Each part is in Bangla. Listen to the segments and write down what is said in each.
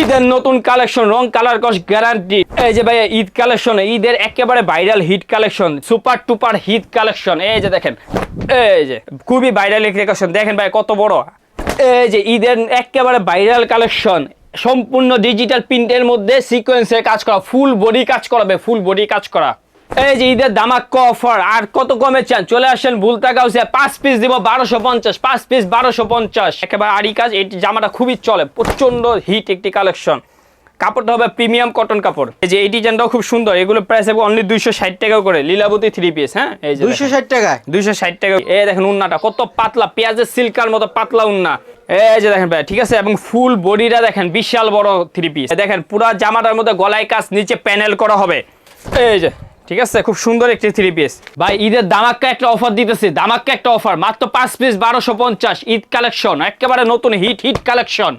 ঈদের নতুন কালেকশন, রং, কালার কস গ্যারান্টি এই যে ভাই ঈদ কালেকশন, ঈদের একেবারে viral hit collection super duper hit collection. এই যে দেখেন, এই যে খুবই ভাইরাল কালেকশন। দেখেন ভাই, কত বড়। এই যে ঈদের একেবারে ভাইরাল কালেকশন, সম্পূর্ণ ডিজিটাল প্রিন্টের মধ্যে সিকোয়েন্সের কাজ করা ফুল বডি কাজ করাবে ফুল বডি কাজ করা। এই যে ঈদের দামাক্ক অফার আর কত কমে চান? চলে আসেন ভুলতা গাউসে পাঁচ পিস দিব বারোশো পঞ্চাশ পাঁচ পিস বারোশো পঞ্চাশ। একেবারে আড়ি কাজ এই জামাটা খুবই চলে প্রচণ্ড হিট একটি কালেকশন কাপড়টা হবে প্রিমিয়াম কটন কাপড়। এই যে এই ডিজাইনটাও খুব সুন্দর এগুলো প্রাইস হবে অনলি দুইশো ষাট টাকা করে লীলাবতী থ্রি পিস হ্যাঁ? এই যে দুইশো ষাট টাকায়? দুইশো ষাট টাকা এই দেখেন উন্নাটা কত পাতলা পেঁয়াজের সিল্কার মতো পাতলা উন্না। এই যে দেখেন ভাই ঠিক আছে? এবং ফুল বডিটা দেখেন বিশাল বড় থ্রি পিস দেখেন পুরা জামাটার মধ্যে গলায় কাজ নিচে প্যানেল করা হবে। এই যে ঠিক আছে? খুব সুন্দর একটি থ্রি পিস ভাই, ঈদের দামাক্কা একটা অফার দিতেছে। দামাক্কা একটা অফার মাত্র পাঁচ পিস বারোশো পঞ্চাশ। ঈদ কালেকশন একেবারে নতুন হিট হিট কালেকশন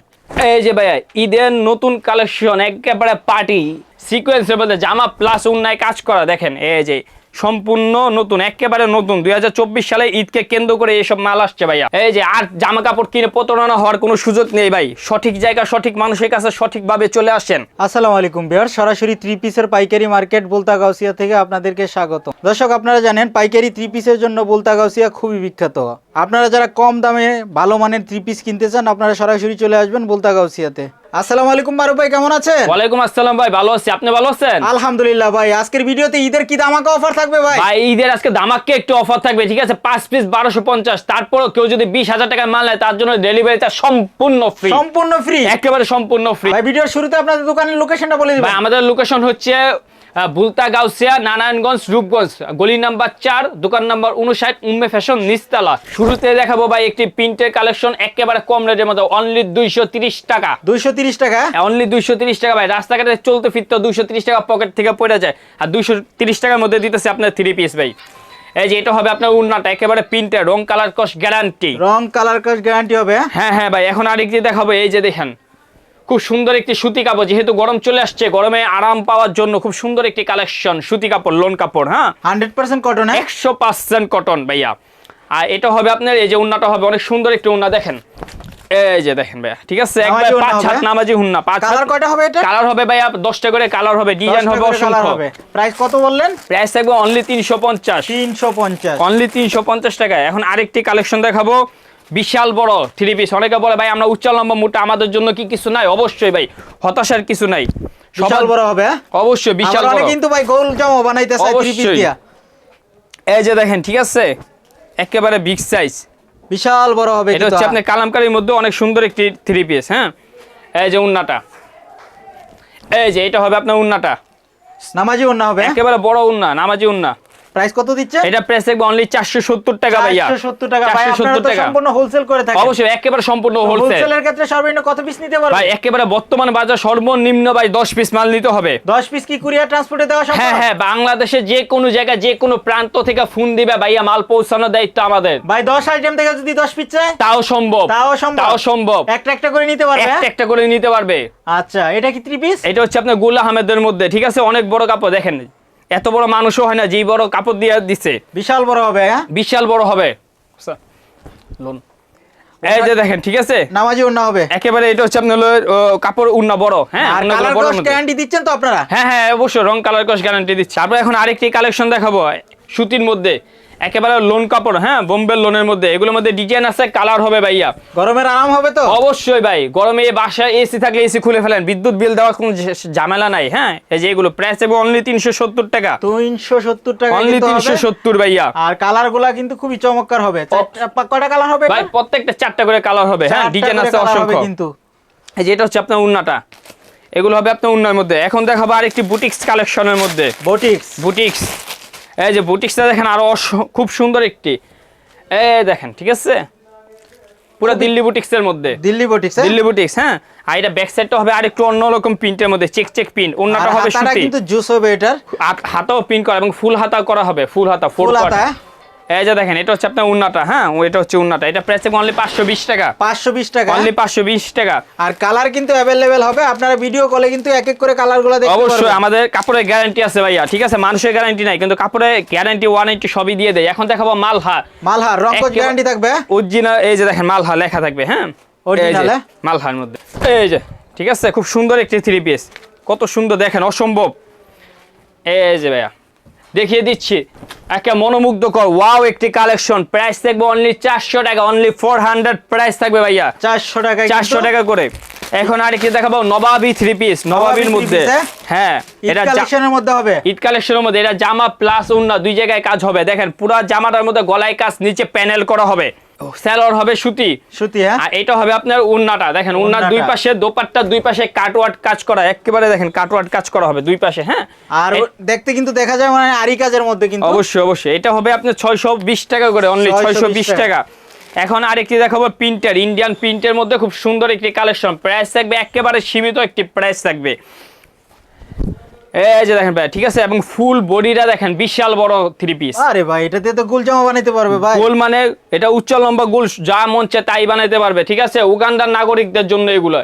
এই যে ভাইয়া, ঈদের নতুন কালেকশন একেবারে পার্টি সিকোয়েন্সের মধ্যে জামা প্লাস উন্নায় কাজ করা। দেখেন, এই যে সম্পূর্ণ নতুন, একেবারে নতুন। দুই হাজার চব্বিশ সালে ঈদকে কেন্দ্র করে এসব মাল আসছে ভাইয়া। এই যে, আর জামা কাপড় কিনে প্রতারণা হওয়ার কোনো সুযোগ নেই ভাই। সঠিক জায়গা, সঠিক মানুষের কাছে সঠিকভাবে চলে আসেন। আসসালামু আলাইকুম বিহার সরাসরি থ্রি পিসের পাইকারি মার্কেট বলতা গাউসিয়া থেকে আপনাদেরকে স্বাগত। দর্শক, আপনারা জানেন, পাইকারি থ্রি পিসের জন্য বলতা গাউসিয়া খুবই বিখ্যাত। আপনারা যারা কম দামে ভালো মানের থ্রি পিস কিনতে চান আপনারা সরাসরি চলে আসবেন বলতা গাউসিয়াতে। আসসালামু আলাইকুম বারু ভাই কেমন আছেন? ওয়ালাইকুম আসসালাম ভাই ভালো আছি। আপনি ভালো আছেন? আলহামদুলিল্লাহ ভাই আজকের ভিডিওতে ঈদের কি দামাকা অফার থাকবে ভাই? ভাই ঈদের আজকে দামাক্কে একটু অফার থাকবে ঠিক আছে? পাঁচ পিস বারোশো পঞ্চাশ তারপরও কেউ যদি বিশ হাজার টাকায় মাল নেয় তার জন্য ডেলিভারি চার্জ সম্পূর্ণ ফ্রি সম্পূর্ণ ফ্রি একেবারে সম্পূর্ণ ফ্রি ভাই ভিডিওর শুরুতে আপনাদের দোকানের লোকেশনটা বলে ভাই আমাদের লোকেশন হচ্ছে বুলতা গাউসিয়া নারায়ণগঞ্জ রূপগঞ্জ। গলি নাম্বার চার দোকান নাম্বার উনষাট উম্মে ফ্যাশন নিস্তালা শুরুতে দেখাবো ভাই একটি প্রিন্টের কালেকশন একেবারে কম রেটের মধ্যে অনলি দুইশো তিরিশ টাকা। দুইশো তিরিশ টাকা? অনলি দুইশো তিরিশ টাকা ভাই। রাস্তাঘাটে চলতে ফিরতে দুইশো তিরিশ টাকা পকেট থেকে পড়ে যায়। আর দুইশো তিরিশ টাকার মধ্যে দিতেছে আপনার থ্রি পিস ভাই। এই যে এটা হবে আপনার উন্নাটা একেবারে প্রিন্টের রং কালার কস গ্যারান্টি রং কালার কাজ গ্যারান্টি হবে? হ্যাঁ? হ্যাঁ হ্যাঁ ভাই এখন আরেকটি দেখাবো এই যে দেখেন। খুব সুন্দর একটি সুতি কাপড় যেহেতু গরম চলে আসছে গরমে আরাম পাওয়ার জন্য খুব সুন্দর একটি কালেকশন সুতি কাপড় লোন কাপড় হ্যাঁ? হান্ড্রেড পার্সেন্ট কটন হ্যাঁ? একশো পার্সেন্ট কটন ভাইয়া। আর এটা হবে আপনার এই যে উন্নাটা হবে অনেক সুন্দর একটি উন্না দেখেন। এই যে দেখেন ভাইয়া ঠিক আছে? একবার পাঁচ হাত নামাজি হুন্না পাঁচ কালার কয়টা হবে এটা কালার হবে ভাইয়া দশটা করে কালার হবে ডিজাইন হবে অসংখ্য। প্রাইস কত বললেন? প্রাইস থাকবে অনলি তিনশো পঞ্চাশ। তিনশো পঞ্চাশ। অনলি তিনশো পঞ্চাশ টাকায়। এখন আরেকটি কালেকশন দেখাবো। বিশাল বড় থ্রি পিস অনেকে বলে ভাই আমরা উচ্চ লম্বা মোটা আমাদের জন্য কি কিছু নাই? অবশ্যই ভাই হতাশার কিছু নাই। বিশাল বড় হবে হ্যাঁ? অবশ্যই বিশাল বড়। কিন্তু ভাই গোল জামা বানাইতে চায় থ্রি পিস দিয়া। এই যে দেখেন ঠিক আছে? একেবারে বিগ সাইজ বিশাল বড় হবে এটা হচ্ছে আপনার কালামকারীর মধ্যে অনেক সুন্দর একটি থ্রি পিস হ্যাঁ? এই যে উন্নাটা। এই যে এটা হবে আপনার উন্নাটা। নামাজি উন্না হবে একেবারে বড় উন্না নামাজি উন্না। প্রাইস কত দিচ্ছে? এটা প্রাইস থাকবে অনলি চারশো সত্তর টাকা ভাইয়া। 470 টাকা। ভাই আপনারা তো সম্পূর্ণ হোলসেল করে থাকেন। অবশ্যই একেবারে সম্পূর্ণ হোলসেল হোলসেলের ক্ষেত্রে সর্বনিম্ন কত পিস নিতে পারবে? ভাই একেবারে বর্তমান বাজার সর্বনিম্ন ভাই দশ পিস মাল নিতে হবে। 10 পিস কি কুরিয়ার ট্রান্সপোর্টে দেওয়া সম্ভব? হ্যাঁ হ্যাঁ বাংলাদেশে যে কোনো জায়গায় যে কোনো প্রান্ত থেকে ফোন দিবে ভাইয়া মাল পৌঁছানোর দায়িত্ব আমাদের। ভাই 10 আইটেম থেকে যদি 10 পিস চায়? তাও সম্ভব। তাও সম্ভব। তাও সম্ভব। একটা একটা করে নিতে পারবে একটা হ্যাঁ? একটা করে নিতে পারবে। আচ্ছা এটা কি থ্রি পিস এটা হচ্ছে আপনার গোলা আহমেদের মধ্যে ঠিক আছে? অনেক বড় কাপড় দেখেন। এত বড় মানুষও হয় না যেই বড় কাপড় দিয়ে দিচ্ছে বিশাল বড় হবে হ্যাঁ? বিশাল বড় হবে। লোন। এই যে দেখেন ঠিক আছে? নামাজি উন্না হবে। একেবারে এটা হচ্ছে আপনার কাপড় উন্না বড় হ্যাঁ? আর কালার বড় কস্ট গ্যারান্টি দিচ্ছেন তো আপনারা? হ্যাঁ হ্যাঁ অবশ্যই রং কালার কস গ্যারান্টি দিচ্ছি। আমরা এখন আরেকটি কালেকশন দেখাবো সুতির মধ্যে। একেবারে লোন কাপড় হ্যাঁ বোম্বে লোনের মধ্যে। এগুলোর মধ্যে ডিজাইন আছে কালার হবে ভাইয়া। গরমের আরাম হবে তো? অবশ্যই ভাই গরমে বাসায় এসি থাকলে এসি খুলে ফেলেন। বিদ্যুৎ বিল দেওয়ার কোনো ঝামেলা নাই হ্যাঁ? এই যে এগুলো প্রাইস এবং অনলি তিনশো সত্তর টাকা। তিনশো সত্তর টাকা অনলি কিন্তু তিনশো হবে। সত্তর ভাইয়া। আর কালারগুলা কিন্তু খুবই চমৎকার হবে। কয়টা কালার হবে ভাই প্রত্যেকটা চারটা করে কালার হবে হ্যাঁ? ডিজাইন আছে অসংখ্য। কিন্তু। এই যে এটা হচ্ছে আপনার উন্নাটা। এগুলো হবে আপনার উন্নার মধ্যে। এখন দেখাবো আরেকটি বুটিক্স কালেকশনের মধ্যে। বুটিক্স। বুটিক্স। এই যে বুটিক্সটা দেখেন আরও খুব সুন্দর একটি। এই দেখেন ঠিক আছে? পুরো দিল্লি বুটিক্সের মধ্যে। দিল্লি বুটিক্স দিল্লি বুটিক্স হ্যাঁ? আর এটা ব্যাক সাইডটা হবে আর একটু অন্যরকম প্রিন্টের মধ্যে চেক চেক প্রিন্ট অন্যটা হবে সুতি। কিন্তু জুস হবে এটার। হাতাও প্রিন্ট করা এবং ফুল হাতা করা হবে ফুল হাতা হাতা হাতা? এই যে দেখেন এটা হচ্ছে আপনার উন্নাটা হ্যাঁ? এটা হচ্ছে উন্নাটা। এটা প্রাইস অনলি পাঁচশো বিশ টাকা। পাঁচশো বিশ টাকা? অনলি পাঁচশো বিশ টাকা। আর কালার কিন্তু অ্যাভেলেবেল হবে আপনারা ভিডিও কলে কিন্তু এক এক করে কালারগুলো অবশ্যই আমাদের কাপড়ের গ্যারান্টি আছে ভাইয়া ঠিক আছে? মানুষের গ্যারান্টি নাই কিন্তু কাপড়ের গ্যারান্টি ওয়ারেন্টি সবই দিয়ে দেয়। এখন দেখাবো মালহা মালহার রঙ্কজ গ্যারান্টি থাকবে? অরিজিনাল এই যে দেখেন মালহা লেখা থাকবে হ্যাঁ? হ্যাঁ? মালহার মধ্যে। এই যে ঠিক আছে? খুব সুন্দর একটি থ্রি পিস কত সুন্দর দেখেন অসম্ভব। এই যে ভাইয়া দেখিয়ে দিচ্ছি। একটা মনোমুগ্ধকর। ওয়াও একটি কালেকশন প্রাইস থাকবে অনলি চারশো টাকা অনলি ফোর হান্ড্রেড প্রাইস থাকবে ভাইয়া। চারশো টাকা চারশো টাকা করে। এখন আর কি দেখাবো নবাবি থ্রি পিস নবাবির মধ্যে। হ্যাঁ? এটা কালেকশনের মধ্যে হবে। ইট কালেকশনের মধ্যে এটা জামা প্লাস উন্না দুই জায়গায় কাজ হবে। দেখেন পুরো জামাটার মধ্যে গলায় কাজ নিচে প্যানেল করা হবে। স্যালোর হবে সুতি। সুতি হ্যাঁ? আর এটা হবে আপনার উন্নাটা। দেখেন উন্নার দুই পাশে দোপাট্টার দুই পাশে কাটওয়ার্ড কাজ করা। একেবারে দেখেন কাটওয়ার্ড কাজ করা হবে দুই পাশে হ্যাঁ? আর দেখতে কিন্তু দেখা যায় মানে আরি কাজের মধ্যে কিন্তু। অবশ্যই অবশ্যই। এটা হবে আপনার ছয়শো বিশ টাকা করে অনলি 620 ছয়শো বিশ টাকা। টাকা। এখন আরেকটি দেখাবো প্রিন্টার ইন্ডিয়ান প্রিন্টের মধ্যে খুব সুন্দর একটি কালেকশন প্রাইস থাকবে একেবারে সীমিত একটি প্রাইস থাকবে। এই যে দেখেন ভাই ঠিক আছে? এবং ফুল বডিটা দেখেন বিশাল বড় থ্রি পিস আরে ভাই এটা দিয়ে তো গোল জামা বানাইতে পারবে ভাই। গোল মানে এটা উচ্চ লম্বা গোল যা মন চায় তাই বানাইতে পারবে ঠিক আছে? উগান্ডার নাগরিকদের জন্য এগুলো।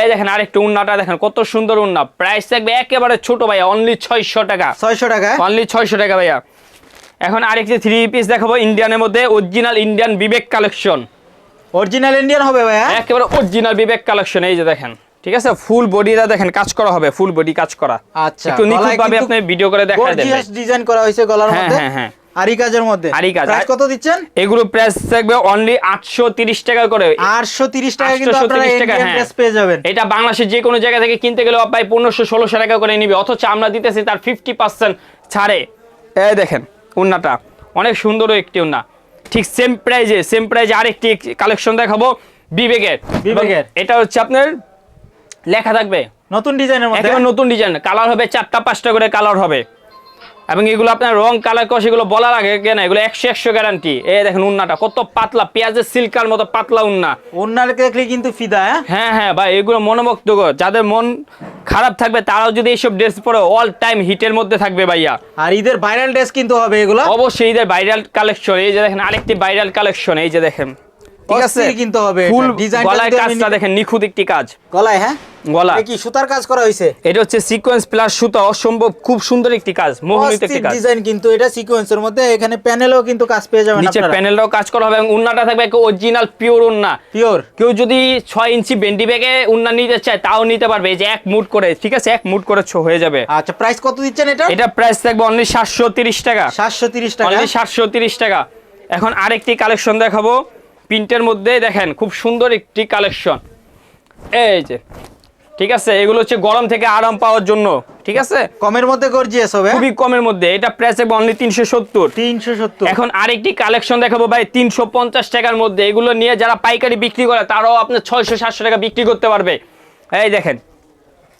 এই দেখেন আরেকটু উন্নাটা দেখেন কত সুন্দর উন্না। প্রাইস থাকবে একেবারে ছোট ভাইয়া অনলি ছয়শো টাকা। ছয়শো টাকা? অনলি ছয়শো টাকা ভাইয়া। এখন আরেকটি থ্রি পিস দেখাবো ইন্ডিয়ানের মধ্যে original Indian Vivek collection original Indian হবে ভাই হ্যাঁ একেবারে অরিজিনাল বিবেক কালেকশন এই যে দেখেন। ঠিক আছে? ফুল বডিটা দেখেন কাজ করা হবে ফুল বডি কাজ করা। আচ্ছা একটু নিখুঁত ভাবে আপনি ভিডিও করে দেখা দেন গর্জিয়াস ডিজাইন করা হয়েছে গলার হ্যাঁ, মধ্যে। হ্যাঁ, হ্যাঁ। আরি কাজের মধ্যে। আরি কাজ। কত দিচ্ছেন? এগুলো প্রাইস থাকবে অনলি আটশো তিরিশ টাকা করে। আটশো তিরিশ টাকা কিন্তু 830 আপনারা ইন্ডিয়ান হ্যাঁ। পেয়ে যাবেন। এটা বাংলাদেশের যে কোনো জায়গা থেকে কিনতে গেলে ভাই পনেরোশো ষোলোশো টাকা করে নিবে। অথচ আমরা দিতেছি তার ফিফটি পার্সেন্ট ছাড়ে। এই দেখেন উন্নাটা। অনেক সুন্দর একটি উন্না। ঠিক সেম প্রাইজে সেম প্রাইজে আরেকটি কালেকশন দেখাবো। বিবেকের। বিবেকের। এটা হচ্ছে আপনার লেখা থাকবে। নতুন ডিজাইনের মধ্যে? একেবারে নতুন ডিজাইন। কালার হবে চারটা পাঁচটা করে কালার হবে। এবং এগুলো আপনার রং কালার কষ এগুলো বলার আগে কেন? এগুলো একশো একশো গ্যারান্টি এই দেখেন উন্নাটা কত পাতলা পেঁয়াজের সিল্কার মতো পাতলা উন্না। উন্নার দেখলে কিন্তু ফিদা হ্যাঁ? হ্যাঁ হ্যাঁ ভাই এগুলো মনোমুগ্ধকর। যাদের মন খারাপ থাকবে তারাও যদি এইসব ড্রেস পরে অল টাইম হিটের মধ্যে থাকবে ভাইয়া। আর ঈদের ভাইরাল ড্রেস কিন্তু হবে এগুলো। অবশ্যই ঈদের ভাইরাল কালেকশন এই যে দেখেন আরেকটি ভাইরাল কালেকশন এই যে দেখেন। ঠিক আছে? অস্থির হবে ফুল গলায় কাজটা দেখেন নিখুঁত একটি কাজ। গলায় হ্যাঁ? গলা। কি সুতার কাজ করা হয়েছে? এটা হচ্ছে সিকোয়েন্স প্লাস সুতা অসম্ভব খুব সুন্দর একটি কাজ মোহনীত একটি কাজ। ডিজাইন কিন্তু এটা সিকোয়েন্সের মধ্যে এখানে প্যানেলও কিন্তু কাজ পেয়ে যাবেন নিচে আপনারা। কাজ করা হবে এবং উন্নাটা থাকবে অরিজিনাল পিওর উন্না। পিওর কেউ যদি ছয় ইঞ্চি বেন্ডি ব্যাগে উন্না নিতে চায় তাও নিতে পারবে। এই যে এক মুট করে ঠিক আছে? এক মুট করে ছো হয়ে যাবে। আচ্ছা প্রাইস কত দিচ্ছেন এটা? এটা প্রাইস থাকবে অনলি সাতশো তিরিশ টাকা। সাতশো তিরিশ টাকা। অনলি সাতশো তিরিশ টাকা। এখন আরেকটি কালেকশন দেখাবো। প্রিন্টের মধ্যে দেখেন খুব সুন্দর একটি কালেকশন। এই যে ঠিক আছে? এগুলো হচ্ছে গরম থেকে আরাম পাওয়ার জন্য ঠিক আছে? কমের মধ্যে গর্জিয়াস হবে খুবই কমের মধ্যে এটা প্রাইস অনলি তিনশো সত্তর। তিনশো সত্তর। এখন আরেকটি কালেকশন দেখাবো ভাই তিনশো পঞ্চাশ টাকার মধ্যে। এগুলো নিয়ে যারা পাইকারি বিক্রি করে তারাও আপনার ছয়শো সাতশো টাকা বিক্রি করতে পারবে। এই দেখেন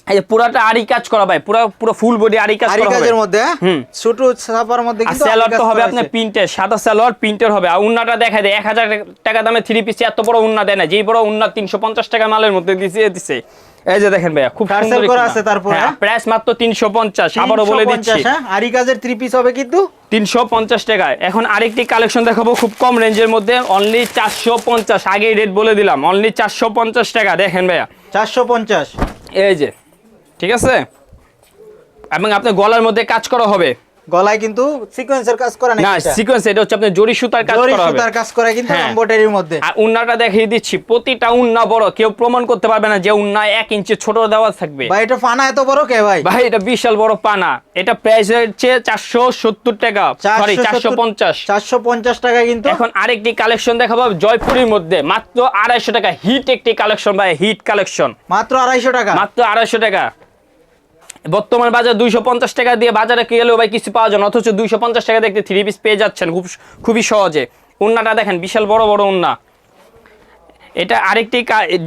এই পুরাটা আরি কাজ করা ভাই পুরো পুরো ফুল বডি আরি কাজ করা কাজের মধ্যে হুম। ছোট ছাপার মধ্যে কিন্তু তো হবে আপনার প্রিন্টের সাদা স্যালোয়ার প্রিন্টের হবে। আর উন্নাটা দেখা দেয় এক হাজার টাকা দামে থ্রি পিস এত বড় উন্না দেয় না। যেই বড় উন্না তিনশো পঞ্চাশ টাকা মালের মধ্যে দিছে দিছে। এই যে দেখেন ভাইয়া খুব সুন্দর করা আছে তারপরে, হ্যাঁ? প্রাইস মাত্র তিনশো পঞ্চাশ বলে 350, দিচ্ছি। হ্যাঁ? আরি কাজের থ্রি পিস হবে কিন্তু? তিনশো পঞ্চাশ টাকায়। এখন আরেকটি কালেকশন দেখাবো খুব কম রেঞ্জের মধ্যে। অনলি চারশো পঞ্চাশ আগেই রেট বলে দিলাম। অনলি চারশো পঞ্চাশ টাকা দেখেন ভাইয়া। চারশো পঞ্চাশ। এই যে ঠিক আছে? এবং আপনার গলার মধ্যে কাজ করা হবে। গলায় কিন্তু সিকোয়েন্সের কাজ করা না সিকোয়েন্স এটা হচ্ছে আপনার জরি সুতার কাজ করা হবে। সুতার কাজ করা কিন্তু। এমব্রয়ডারির মধ্যে। আর উন্নাটা দেখিয়ে দিচ্ছি প্রতিটা উন্না বড় কেউ প্রমাণ করতে পারবে না যে উন্না এক ইঞ্চি ছোট দেওয়া থাকবে। ভাই এটা ফানা এত বড় কে ভাই? ভাই এটা বিশাল বড় পানা। এটা প্রাইস হচ্ছে চারশো সত্তর টাকা। সরি চারশো পঞ্চাশ। চারশো পঞ্চাশ টাকা কিন্তু। এখন আরেকটি কালেকশন দেখাবো জয়পুরের মধ্যে। মাত্র আড়াইশো টাকা। হিট একটি কালেকশন ভাই হিট কালেকশন। মাত্র আড়াইশো টাকা। মাত্র আড়াইশো টাকা। বর্তমান বাজার দুইশো পঞ্চাশ টাকা দিয়ে বাজারে গেলেও ভাই কিছু পাওয়া যায় না অথচ দুইশো পঞ্চাশ টাকা দেখতে থ্রি পিস পেয়ে যাচ্ছেন খুব খুবই সহজে। উন্নাটা দেখেন বিশাল বড় বড় উন্না। এটা আরেকটি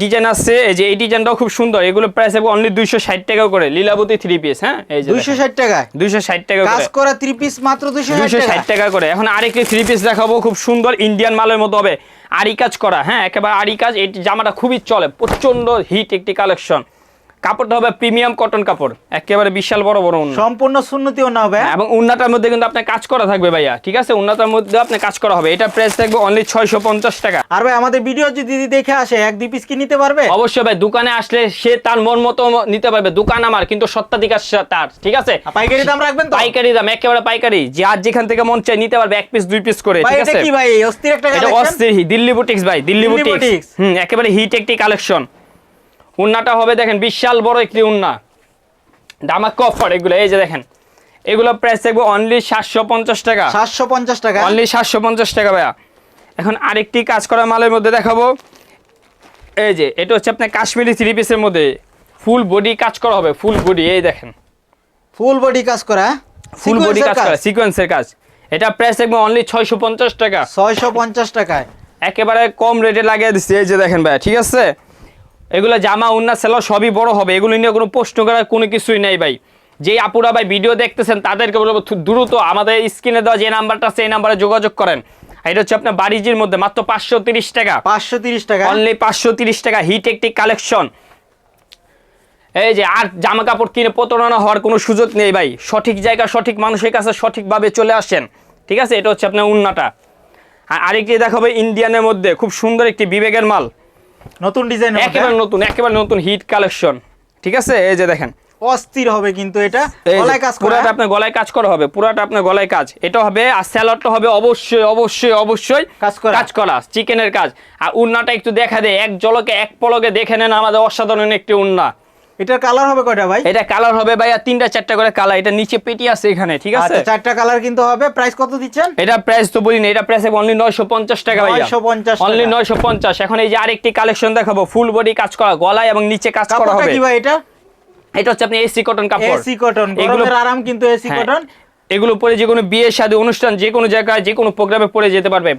ডিজাইন আছে এই যে এই ডিজাইনটাও খুব সুন্দর। এগুলো প্রাইস অনলি দুইশো ষাট টাকা করে লীলাবতী থ্রি পিস হ্যাঁ? এই যে দুইশো ষাট টাকা দুইশো ষাট টাকা কাজ করে। থ্রি পিস মাত্র দুইশো দুইশো ষাট টাকা করে। এখন আরেকটি থ্রি পিস দেখাবো খুব সুন্দর ইন্ডিয়ান মালের মতো হবে। আরি কাজ করা হ্যাঁ? একেবারে আরি কাজ এই জামাটা খুবই চলে প্রচণ্ড হিট একটি কালেকশন কাপড়টা হবে প্রিমিয়াম কটন কাপড় একেবারে বিশাল বড় বড় উন্না সম্পূর্ণ শূন্যতি না হবে এবং উন্নাটার মধ্যে কিন্তু আপনার কাজ করা থাকবে ভাইয়া ঠিক আছে? উন্নাটার মধ্যে আপনার কাজ করা হবে। এটা প্রাইস থাকবে অনলি ছয়শো পঞ্চাশ টাকা। আর ভাই আমাদের ভিডিও যদি দিদি দেখে আসে এক দুই পিস কি নিতে পারবে? অবশ্যই ভাই দোকানে আসলে সে তার মন মতো নিতে পারবে। দোকান আমার কিন্তু সত্ত্বাধিকার তার ঠিক আছে? পাইকারি দাম রাখবেন তো? পাইকারি দাম একেবারে পাইকারি। যে আর যেখান থেকে মন চাই নিতে পারবে এক পিস দুই পিস করে ঠিক আছে? কি ভাই? অস্থির একটা এটা অস্থির দিল্লি বুটিক্স ভাই দিল্লি বুটিক্স। হুম একেবারে হিট একটি কালেকশন উন্নাটা হবে দেখেন বিশাল বড় একটি উন্না। দামা কফার এগুলো এই যে দেখেন। এগুলো প্রাইস থাকবে অনলি সাতশো পঞ্চাশ টাকা। সাতশো পঞ্চাশ টাকা? অনলি সাতশো পঞ্চাশ টাকা ভাইয়া। এখন আরেকটি কাজ করা মালের মধ্যে দেখাবো। এই যে এটা হচ্ছে আপনার কাশ্মীরি থ্রি পিসের মধ্যে। ফুল বডি কাজ করা হবে ফুল বডি এই দেখেন। ফুল বডি কাজ করা ফুল বডি কাজ করা সিকোয়েন্সের কাজ। এটা প্রাইস থাকবে অনলি ছয়শো পঞ্চাশ টাকা। ছয়শো পঞ্চাশ টাকায়। একেবারে কম রেটে লাগিয়ে দিচ্ছি এই যে দেখেন ভাইয়া ঠিক আছে? এগুলো জামা উন্না সেলো সবই বড় হবে। এগুলো নিয়ে কোনো প্রশ্ন করার কোনো কিছুই নেই ভাই। যেই আপুরা ভাই ভিডিও দেখতেছেন তাদেরকে বলব দ্রুত আমাদের স্ক্রিনে দেওয়া যে নাম্বারটা সেই নাম্বারে যোগাযোগ করেন। আর এটা হচ্ছে আপনার বাড়িজির মধ্যে মাত্র পাঁচশো তিরিশ টাকা। পাঁচশো তিরিশ টাকা? অনলি পাঁচশো তিরিশ টাকা হিট একটি কালেকশন। এই যে আর জামা কাপড় কিনে প্রতারণা হওয়ার কোনো সুযোগ নেই ভাই। সঠিক জায়গা সঠিক মানুষের কাছে সঠিকভাবে চলে আসেন। ঠিক আছে? এটা হচ্ছে আপনার উন্নাটা। আর আরেকটি দেখাবে ইন্ডিয়ানের মধ্যে। খুব সুন্দর একটি বিবেকের মাল। নতুন ডিজাইন একেবারে নতুন একেবারে নতুন হিট কালেকশন ঠিক আছে? এই যে দেখেন। অস্থির হবে কিন্তু এটা। গলায় কাজ পুরোটা পুরাটা আপনার গলায় কাজ করা হবে পুরাটা আপনার গলায় কাজ। এটা হবে আর স্যালাডটা হবে অবশ্যই অবশ্যই অবশ্যই কাজ করা। কাজ করা চিকেনের কাজ। আর উন্নাটা একটু দেখা দেয় এক জলকে এক পলকে দেখে নেন আমাদের অসাধারণ একটি উন্না। এটার কালার হবে কয়টা ভাই? এটা কালার হবে ভাই আর তিনটা চারটা করে কালার এটা নিচে পেটি আছে এখানে ঠিক আছে? আচ্ছা চারটা কালার কিন্তু হবে। প্রাইস কত দিচ্ছেন? এটা প্রাইস তো বলি না এটা প্রাইস অনলি নয়শো পঞ্চাশ টাকা ভাইয়া। 950 অনলি নয়শো পঞ্চাশ। এখন এই যে আরেকটি কালেকশন দেখাবো ফুল বডি কাজ করা গলায় এবং নিচে কাজ করা হবে। কি ভাই এটা? এটা হচ্ছে আপনি এসি কটন কাপড়। এসি কটন গরমের আরাম কিন্তু এসি হ্যাঁ, কটন এগুলো পরে যে কোনো বিয়ে শাদী অনুষ্ঠান যে কোনো জায়গায় যে কোনো প্রোগ্রামে পরে যেতে পারবে।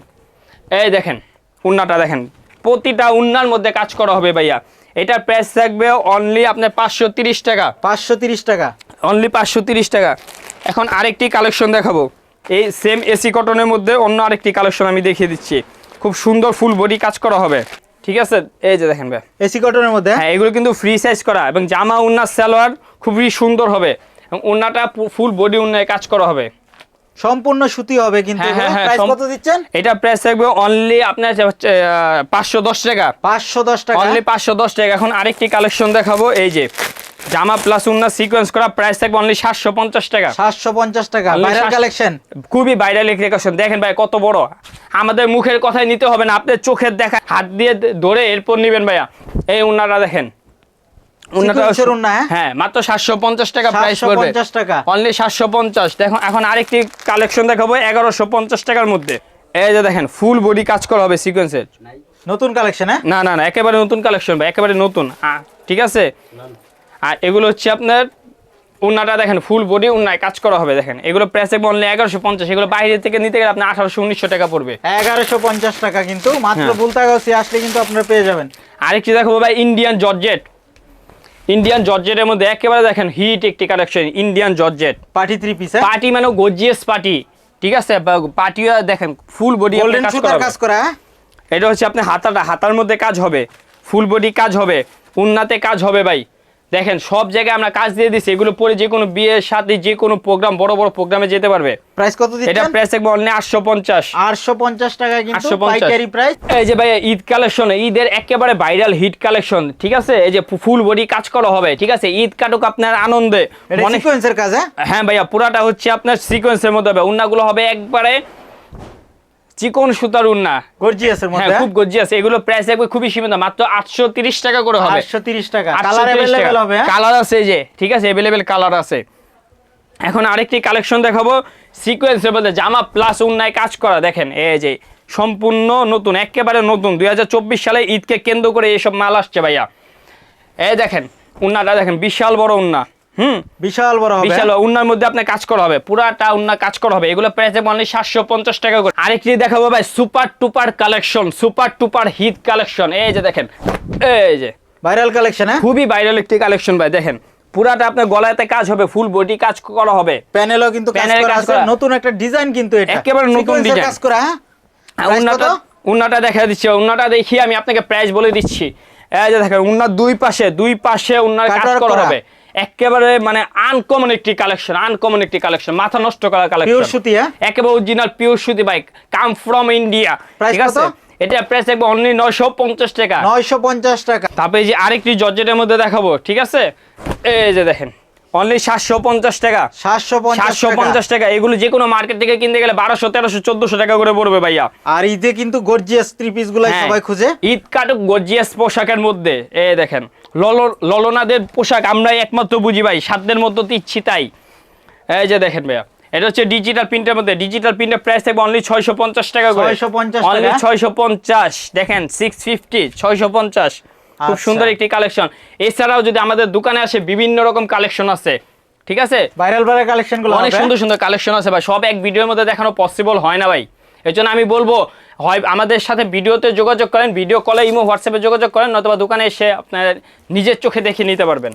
এই দেখেন উন্নাটা দেখেন। প্রতিটা উন্নার মধ্যে কাজ করা হবে ভাইয়া। এটার প্রাইস থাকবে অনলি আপনার পাঁচশো তিরিশ টাকা। পাঁচশো তিরিশ টাকা। অনলি পাঁচশো তিরিশ টাকা। এখন আরেকটি কালেকশন দেখাবো। এই সেম এসি কটনের মধ্যে অন্য আরেকটি কালেকশন আমি দেখিয়ে দিচ্ছি। খুব সুন্দর ফুল বডি কাজ করা হবে। ঠিক আছে? এই যে দেখেন ভাই। এসি কটনের মধ্যে? হ্যাঁ এগুলো কিন্তু ফ্রি সাইজ করা। এবং জামা উন্না সালোয়ার খুবই সুন্দর হবে। এবং উন্নাটা ফুল বডি উন্নায় কাজ করা হবে। সম্পূর্ণ সুতি হবে কিন্তু হ্যাঁ, হ্যাঁ, হ্যাঁ, প্রাইস কত দিচ্ছেন? এটা প্রাইস থাকবে অনলি আপনার পাঁচশো দশ টাকা। পাঁচশো দশ টাকা? অনলি পাঁচশো দশ টাকা। এখন আরেকটি কালেকশন দেখাবো এই যে জামা প্লাস উন্না সিকোয়েন্স করা প্রাইস থাকবে অনলি সাতশো পঞ্চাশ টাকা। সাতশো পঞ্চাশ টাকা Only ভাইরাল কালেকশন খুবই ভাইরাল কালেকশন দেখেন ভাই কত বড়। আমাদের মুখের কথাই নিতে হবে না আপনার চোখের দেখা হাত দিয়ে ধরে এরপর নিবেন ভাইয়া। এই উন্নাটা দেখেন। হ্যাঁ? হ্যাঁ মাত্র সাতশো পঞ্চাশ টাকা প্রাইস পড়বে পঞ্চাশ টাকা। অনলি সাতশো পঞ্চাশ। দেখো এখন আরেকটি কালেকশন দেখাবো এগারোশো পঞ্চাশ টাকার মধ্যে। এই যে দেখেন ফুল বডি কাজ করা হবে সিকোয়েন্সের নতুন কালেকশন হ্যাঁ? না না না একেবারে নতুন কালেকশন ভাই একেবারে নতুন। ঠিক আছে? আর এগুলো হচ্ছে আপনার উন্নাটা দেখেন ফুল বডি উন্নায় কাজ করা হবে দেখেন। এগুলো প্রাইস অনলি এগারোশো পঞ্চাশ এগুলো বাইরে থেকে নিতে গেলে আপনার আঠারোশো উনিশশো টাকা পড়বে। এগারোশো পঞ্চাশ টাকা কিন্তু মাত্র। বুলতাগাছি আসলে কিন্তু আপনারা পেয়ে যাবেন। আরেকটি দেখাবো ভাই ইন্ডিয়ান জর্জেট ইন্ডিয়ান জর্জেটের মধ্যে একেবারে দেখেন হিট একটি collection Indian georgette party three piece party মানে গোজিয়াস পার্টি ঠিক আছে? পার্টিও দেখেন ফুল বডি কাজ করা হ্যাঁ? এটা হচ্ছে আপনি হাতাটা হাতার মধ্যে কাজ হবে ফুল বডি কাজ হবে উন্নাতে কাজ হবে ভাই। দেখেন সব জায়গায় আমরা কাজ দিয়ে দিচ্ছি এগুলো পরে যে কোনো বিয়ের সাথে যে কোনো প্রোগ্রাম বড় বড় প্রোগ্রামে যেতে পারবে। প্রাইস কত এটা প্রাইস অনলি আটশো পঞ্চাশ। আটশো পঞ্চাশ টাকা কিন্তু পাইকারি প্রাইস এই যে ভাই ঈদ কালেকশন ঈদের একেবারে ভাইরাল হিট কালেকশন ঠিক আছে? এই যে ফুল বডি কাজ করা হবে ঠিক আছে? ঈদ কাটুক আপনার আনন্দে। সিকোয়েন্সের কাজ হ্যাঁ? হ্যাঁ ভাইয়া পুরাটা হচ্ছে আপনার সিকোয়েন্সের মধ্যে হবে। উন্নাগুলো হবে একবারে চিকন সুতার উন্না। গর্জিয়াসের হ্যাঁ মধ্যে খুব গর্জিয়াস এগুলো প্রাইস থাকবে খুবই সীমিত মাত্র আটশো তিরিশ টাকা করে হবে। আটশো তিরিশ টাকা। কালার অ্যাভেলেবেল হবে হ্যাঁ? কালার আছে এই যে ঠিক আছে? অ্যাভেলেবেল কালার আছে। এখন আরেকটি কালেকশন দেখাবো। সিকোয়েন্সের মধ্যে জামা প্লাস উন্নায় কাজ করা। দেখেন এই যে সম্পূর্ণ নতুন একেবারে নতুন। দুই হাজার চব্বিশ সালে ঈদকে কেন্দ্র করে এইসব মাল আসছে ভাইয়া। এই দেখেন উন্নাটা দেখেন বিশাল বড় উন্না। হুম। বিশাল বড় হবে। বিশাল উন্নার মধ্যে আপনার কাজ করা হবে। পুরাটা উন্না কাজ করা হবে। এগুলো প্রাইস অনলি সাতশো পঞ্চাশ টাকা করে। আরেকটি দেখাবো ভাই super duper collection super duper hit collection. এই যে দেখেন এই যে। ভাইরাল কালেকশন হ্যাঁ? খুবই ভাইরাল একটি কালেকশন ভাই দেখেন। পুরাটা আপনার গলাতে কাজ হবে ফুল বডি কাজ করা হবে। প্যানেলও কিন্তু কাজ করা কাজ আছে। করা। নতুন একটা ডিজাইন কিন্তু এটা। একেবারে নতুন design। কাজ করা হ্যাঁ? উন্নাটা উন্নাটা দেখা দিচ্ছে উন্নাটা দেখিয়ে আমি আপনাকে প্রাইস বলে দিচ্ছি। এই যে দেখেন উন্নার দুই পাশে দুই পাশে উন্নার কাজ করা। হবে। একেবারে মানে আনকমন একটি কালেকশন আনকমন একটি কালেকশন মাথা নষ্ট করা কালেকশন পিওর সুতি হ্যাঁ? একেবারে অরিজিনাল পিওর সুতি বাইক কাম ফ্রম ইন্ডিয়া ঠিক আছে? এটা প্রাইস থাকবে অনলি নয়শো পঞ্চাশ টাকা। নয়শো পঞ্চাশ টাকা। তারপরে এই যে আরেকটি জর্জেটের মধ্যে দেখাবো ঠিক আছে? এই যে দেখেন অনলি সাতশো পঞ্চাশ টাকা। সাতশো সাতশো টাকা। পঞ্চাশ টাকা এগুলো যে কোনো মার্কেট থেকে কিনতে গেলে বারোশো তেরোশো চোদ্দশো টাকা করে পড়বে ভাইয়া। আর ঈদে কিন্তু গর্জিয়াস থ্রি পিস গুলাই হ্যাঁ, সবাই খুঁজে। ঈদ কাটুক গর্জিয়াস পোশাকের মধ্যে। এ দেখেন ললনাদের পোশাক আমরাই একমাত্র বুঝি ভাই সাধ্যের মধ্যে তো ইচ্ছি তাই। এই যে দেখেন ভাইয়া এটা হচ্ছে ডিজিটাল প্রিন্টের মধ্যে ডিজিটাল প্রিন্টের প্রাইস থাকবে অনলি ছয়শো পঞ্চাশ টাকা করে। 650 অনলি ছয়শো পঞ্চাশ দেখেন সিক্স ফিফটি ছয়শো পঞ্চাশ। খুব আচ্ছা। সুন্দর একটি কালেকশন এছাড়াও যদি আমাদের দোকানে আসে বিভিন্ন রকম কালেকশন আছে ঠিক আছে? ভাইরাল ভাইরাল কালেকশনগুলো অনেক সুন্দর সুন্দর কালেকশন আছে ভাই সব এক ভিডিওর মধ্যে দেখানো পসিবল হয় না ভাই। এই জন্য আমি বলব, হয় আমাদের সাথে ভিডিওতে যোগাযোগ করেন ভিডিও কলে ইমো হোয়াটসঅ্যাপে যোগাযোগ করেন, নতুবা দোকানে এসে আপনার নিজের চোখে দেখে নিতে পারবেন।